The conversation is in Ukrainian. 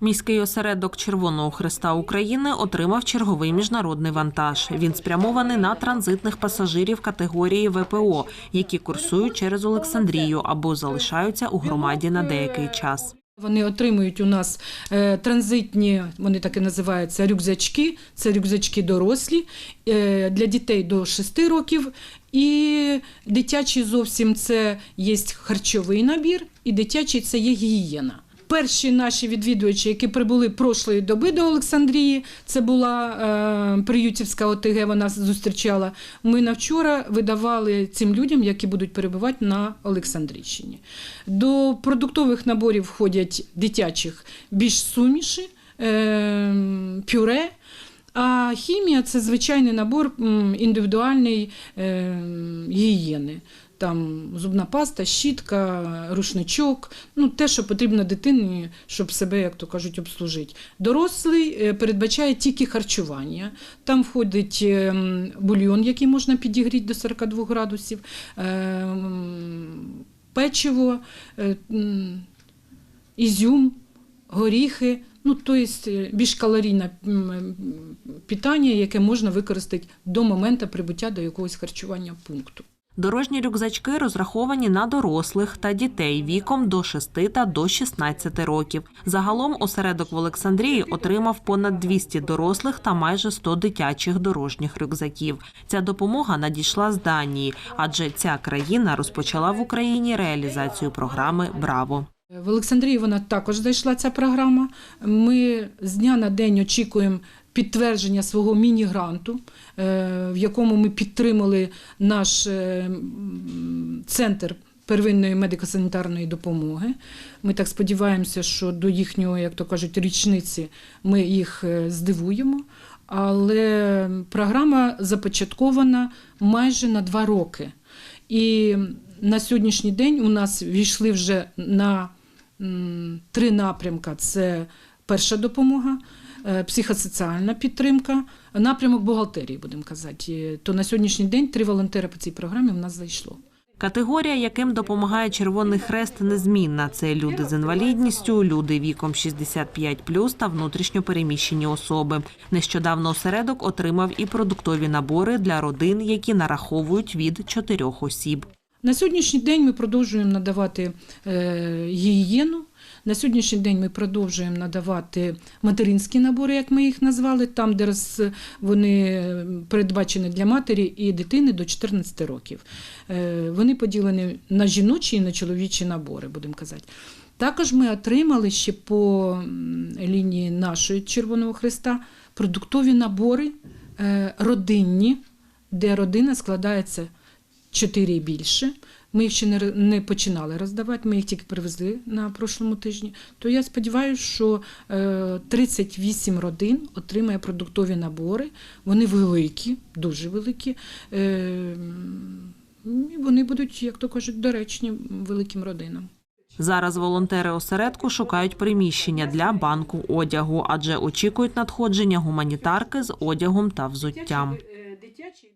Міський осередок Червоного Христа України отримав черговий міжнародний вантаж. Він спрямований на транзитних пасажирів категорії ВПО, які курсують через Олександрію або залишаються у громаді на деякий час. Вони отримують у нас е, транзитні, вони так і називаються, рюкзачки. Це рюкзачки дорослі е, для дітей до 6 років. І дитячий зовсім це є харчовий набір, і дитячий це є гігієна. Перші наші відвідувачі, які прибули прошлої доби до Олександрії, це була е, Приютівська ОТГ, вона зустрічала. Ми на вчора видавали цим людям, які будуть перебувати на Олександрійщині. До продуктових наборів входять дитячих більш суміші, е, пюре. А хімія це звичайний набор індивідуальної е, гігієни. Там зубна паста, щітка, рушничок, ну те, що потрібно дитині, щоб себе, як то кажуть, обслужити. Дорослий е, передбачає тільки харчування. Там входить е, бульйон, який можна підігріти до 42 градусів, печиво, ізюм, горіхи. Ну, тобто більш калорійне питання, яке можна використати до моменту прибуття до якогось харчування пункту. Дорожні рюкзачки розраховані на дорослих та дітей віком до 6 та до 16 років. Загалом осередок в Олександрії отримав понад 200 дорослих та майже 100 дитячих дорожніх рюкзаків. Ця допомога надійшла з Данії, адже ця країна розпочала в Україні реалізацію програми Браво. В Олександрії вона також зайшла ця програма. Ми з дня на день очікуємо підтвердження свого міні-гранту, е, в якому ми підтримали наш е, центр первинної медико-санітарної допомоги. Ми так сподіваємося, що до їхнього, як то кажуть, річниці ми їх е, здивуємо. Але програма започаткована майже на два роки. І на сьогоднішній день у нас війшли вже на три напрямка: це перша допомога, е, психосоціальна підтримка, напрямок бухгалтерії, будемо казати. То на сьогоднішній день три волонтери по цій програмі в нас зайшло. Категорія, яким допомагає Червоний Хрест, незмінна. Це люди з інвалідністю, люди віком 65+, та внутрішньо переміщені особи. Нещодавно осередок отримав і продуктові набори для родин, які нараховують від чотирьох осіб. На сьогоднішній день ми продовжуємо надавати е, гігієну. На сьогоднішній день ми продовжуємо надавати материнські набори, як ми їх назвали, там, де вони передбачені для матері і дитини до 14 років. Е, вони поділені на жіночі і на чоловічі набори, будемо казати. Також ми отримали ще по лінії нашої Червоного Христа продуктові набори е, родинні, де родина складається чотири більше. Ми їх ще не, не починали роздавати, ми їх тільки привезли на прошлому тижні. То я сподіваюся, що е, 38 родин отримає продуктові набори. Вони великі, дуже великі. Е, і вони будуть, як то кажуть, доречні великим родинам. Зараз волонтери осередку шукають приміщення для банку одягу, адже очікують надходження гуманітарки з одягом та взуттям.